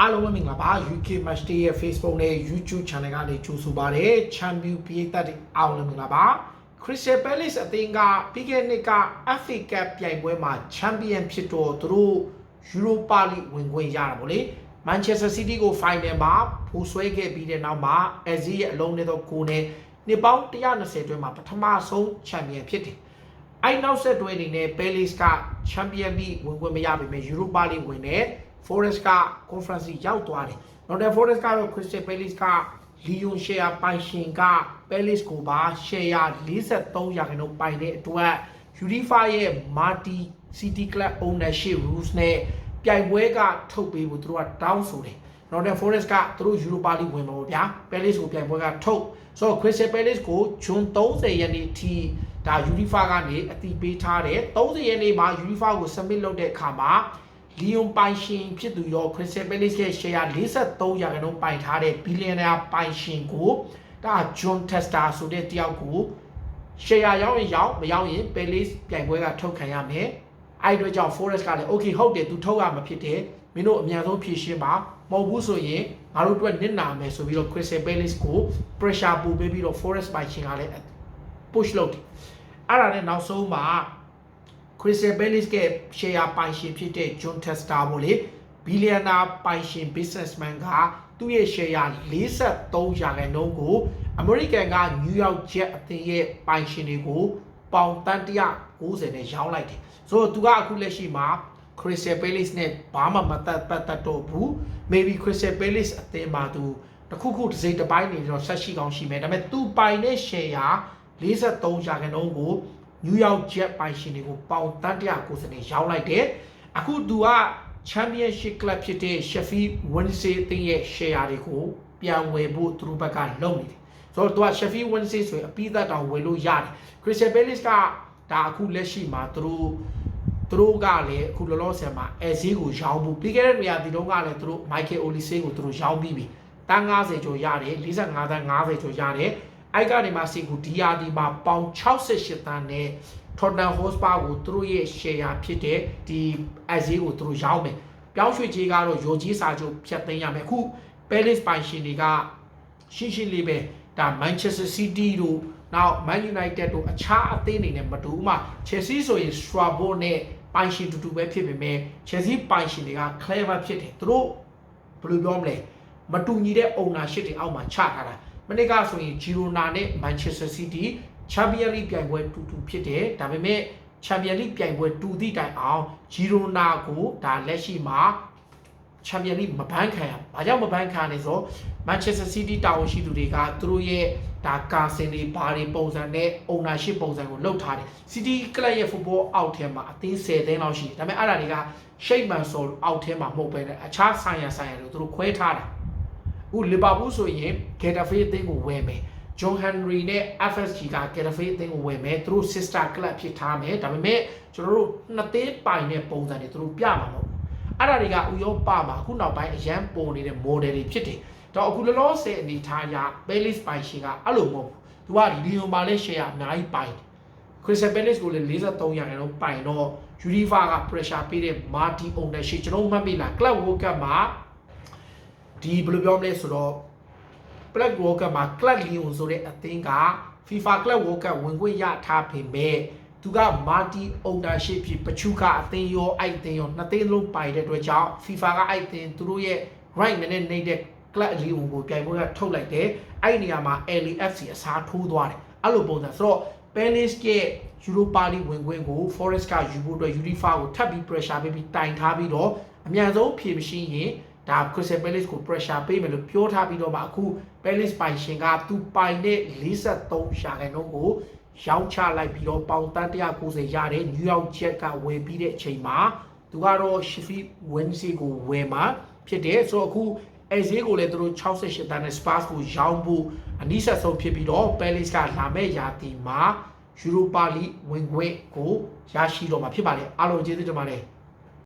အားလုံးပဲမင်္ဂလာပါ UK Match Day ရဲ့ Facebook နဲ့ YouTube Channel ကနေကြိုဆိုပါရစေ Champion ပြည်သက်တွေအားလုံးမင်္ဂလာပါ Crystal Palace အသင်းကပြီးခဲ့တဲ့နှစ်က FA Cup ပြိုင်ပွဲမှာ Champion ဖြစ်တော့သူတို့ Europa League ဝင်ခွင့်ရတာပေါ့လေ Manchester City ကို Final မှာဖိုးဆွဲခဲ့ပြီးတဲ့နောက်မှာ Azzi ရဲ့အလုံးနဲ့တော့ကိုနဲ့နှစ်ပေါင်း120အတွင်းမှာပထမဆုံး Champion ဖြစ်တယ်အဲ့နောက်ဆက်တွဲအနေနဲ့ Palace က Champion League ဝင်ခွင့်မရပေမဲ့ Europa League ဝင်တယ် Forest က Conference League ရောက်သွားတယ်။ Northern Forest ကတော့ Crystal Palace က Lyon share ပိုင်ရှင်က Palace ကိုပါ share 43ရာခိုင်နှုန်းပိုင်တဲ့အတွက် UEFA ရဲ့ Multi City Club Ownership Rules နဲ့ပြိုင်ပွဲကထုတ်ပေးဖို့သူတို့ကတောင်းဆိုတယ်။ Northern Forest ကသူတို့ Europa League ဝင်မှာပေါ့ဗျာ။ Palace ကိုပြိုင်ပွဲကထုတ်ဆိုတော့ Crystal Palace ကို June 30ရက်နေ့ထိဒါ UEFA ကနေအတိပေးထားတယ်30ရက်နေ့မှာ UEFA ကို submit လုပ်တဲ့အခါမှာ လီယွန်ပိုင်ရှင်ဖြစ်သူရော Crystal Palace ရဲ့ share 43ရာခိုင်နှုန်းပိုင်ထားတဲ့ billionaire ပိုင်ရှင်ကိုဒါ John Tester ဆိုတဲ့တယောက်ကို share ရောင်းရင်ရောင်းမရောင်းရင် Palace ပြိုင်ပွဲကထုတ်ခံရမယ်အဲ့ဒီအတွက်ကြောင့် Forest ကလည်း okay ဟုတ်တယ်သူထုတ်ရမှာဖြစ်တယ်မင်းတို့အများဆုံးဖြည့်ရှင်းပါမဟုတ်ဘူးဆိုရင်ငါတို့အတွက်နစ်နာမယ်ဆိုပြီးတော့ Crystal Palace ကို pressure ပို့ပေးပြီးတော့ Forest ပိုင်ရှင်ကလည်း push လုပ်တယ်အဲ့ဒါနဲ့နောက်ဆုံးမှာ Crystal Palace က share ပိုင်ရှင်ဖြစ်တဲ့ John Tester ပေါ့လေဘီလီယံနာပိုင်ရှင် businessman ကသူ့ရဲ့ share 43ရာခိုင်နှုန်းကို American က New York Jet အသင်းရဲ့ပိုင်ရှင်တွေကိုပေါင်တန်း190နဲ့ရောင်းလိုက်တယ်ဆိုတော့သူကအခုလက်ရှိမှာ Crystal Palace နဲ့ဘာမှမသက်ပတ်သက်တော့ဘူး maybe Crystal Palace အသင်းမှာသူတခုခုတစ်စိတ်တစ်ပိုင်းနေတော့ဆက်ရှိကောင်းရှိမယ်ဒါပေမဲ့သူပိုင်တဲ့ share 43ရာခိုင်နှုန်းကို New York Jet ပိုင်ရှင်တွေကိုပေါင်တန်း190နဲ့ရောင်းလိုက်တယ်အခုသူက Championship Club ဖြစ်တဲ့ Sheffield Wednesday အသင်းရဲ့ share တွေကိုပြန်ဝယ်ဖို့သူတို့ဘက်ကလုပ်နေတယ်ဆိုတော့သူက Sheffield Wednesday ဆိုရင်အပြီးသက်တောင်ဝယ်လို့ရတယ် Crystal Palace ကဒါအခုလက်ရှိမှာသူတို့သူတို့ကလည်းအခုလောလောဆယ်မှာအဲဈေးကိုရောင်းဖို့ပြီးခဲ့တဲ့နေရာဒီတုန်းကလည်းသူတို့ Michael Olise ကိုသူတို့ရောင်းပြီးပြီတန်း90ကျော်ရတယ်45တန်း90ကျော်ရတယ် အဲ့ကနေမှစီကူ DRD မှာပေါင်68တန်းနဲ့ Tottenham Hotspur ကိုသူတို့ရဲ့ share ဖြစ်တဲ့ဒီအဈေးကိုသူတို့ရောင်းမယ်ပြောင်းရွှေ့ကြီးကတော့ရော်ကြီးစာချုပ်ဖြတ်သိမ်းရမယ်အခု Palace ပိုင်ရှင်တွေကရှင်းရှင်းလေးပဲဒါ Manchester City တို့နောက် Man United တို့အခြားအသင်းတွေနဲ့မတူဘူးမှ Chelsea ဆိုရင် Strasbourg နဲ့ပိုင်ရှင်တူတူပဲဖြစ်ပေမဲ့ Chelsea ပိုင်ရှင်တွေက clever ဖြစ်တယ်သူတို့ဘယ်လိုပြောမလဲမတူညီတဲ့ ownership တွေအောက်မှာချထားတာ မနေ့ကဆိုရင် Girona နဲ့ Manchester City Champions League ပြိုင်ပွဲတူတူဖြစ်တယ်ဒါပေမဲ့ Champions League ပြိုင်ပွဲတူသည့်တိုင်အောင် Girona ကိုဒါလက်ရှိမှာ Champions League မဘန်းခံရဘာကြောင့်မဘန်းခံရလဲဆိုတော့ Manchester City တာဝန်ရှိသူတွေကသူတို့ရဲ့ဒါကာစင်တွေဘာတွေပုံစံနဲ့ ownership ပုံစံကိုလုပ်ထားတယ် City Club ရဲ့ football အောက်ထဲမှာအသင်း10သိန်းလောက်ရှိတယ်ဒါပေမဲ့အဲ့ဒါတွေက shape man ဆိုအောက်ထဲမှာမဟုတ်ဘဲနဲ့အခြားဆိုင်ရာဆိုင်ရာတွေသူတို့ခွဲထားတာအ ခုလီဗာပူးဆိုရင် Getafe အသင်းကိုဝယ်မယ် John Henry နဲ့ FSG က Getafe အသင်းကိုဝယ်မယ်သူတို့ sister club ဖြစ်ထားမယ်ဒါပေမဲ့ကျွန်တော်တို့နှစ်သိန်းပိုင်တဲ့ပုံစံတွေသူတို့ပြမှာမဟုတ်ဘူးအဲ့ဒါတွေကဥရောပမှာအခုနောက်ပိုင်းအရန်ပေါ်နေတဲ့ model တွေဖြစ်တယ်တော့အခုလောလောဆယ်အနေထားအရ Palace ပိုင်ရှင်ကအဲ့လိုမဟုတ်ဘူးသူကလီယွန်မှာလည်း share အများကြီးပိုင်တယ် Crystal Palace ကိုလည်း43ရာခိုင်နှုန်းပိုင်တော့ UEFA က pressure ပေးတဲ့ Marty ownership ကျွန်တော်မှတ်မိလား Club World Cup မှာ ဒီဘယ်လိုပြောမလဲဆိုတော့ Club World Cup မှာ Club Lyon ဆိုတဲ့အသင်းက FIFA Club World Cup ဝင်ခွင့်ရထားပေမဲ့သူက Marty ownership ဖြစ်ပချူကအသင်းရောအဲ့အသင်းရောနှစ်သင်းလုံးပိုင်တဲ့အတွက်ကြောင့် FIFA ကအဲ့အသင်းသူတို့ရဲ့ right နဲ့နေတဲ့ Club Lyon ကိုပြိုင်ပွဲကထုတ်လိုက်တယ်အဲ့ဒီနေရာမှာ LAFC အစားထိုးသွားတယ်အဲ့လိုပုံစံဆိုတော့ Palace ရဲ့ Europa League ဝင်ခွင့်ကို Forest ကယူဖို့အတွက် UEFA ကိုထပ်ပြီး pressure ပေးပြီးတိုင်ထားပြီးတော့အများဆုံးဖြေမရှိရင် ဒါ Crystal Palace ကို pressure ပေးမယ်လို့ပြောထားပြီးတော့မှအခု Palace ပိုင်ရှင်ကသူပိုင်တဲ့43ရှာခိုင်နှုန်းကိုရောင်းချလိုက်ပြီးတော့ပေါင်တန်း190ရတဲ့ New York Jet ကဝယ်ပြီးတဲ့အချိန်မှာသူကတော့ Sheffield Wednesday ကိုဝယ်မှာဖြစ်တယ်ဆိုတော့အခုအဲဈေးကိုလည်းသူတို့68တန်းနဲ့ Spurs ကိုရောင်းဖို့အနည်းဆက်ဆုံးဖြစ်ပြီးတော့ Palace ကလာမဲ့ရာသီမှာ Europa League ဝင်ခွင့်ကိုရရှိတော့မှာဖြစ်ပါတယ်အားလုံးကျေးဇူးတင်ပါတယ်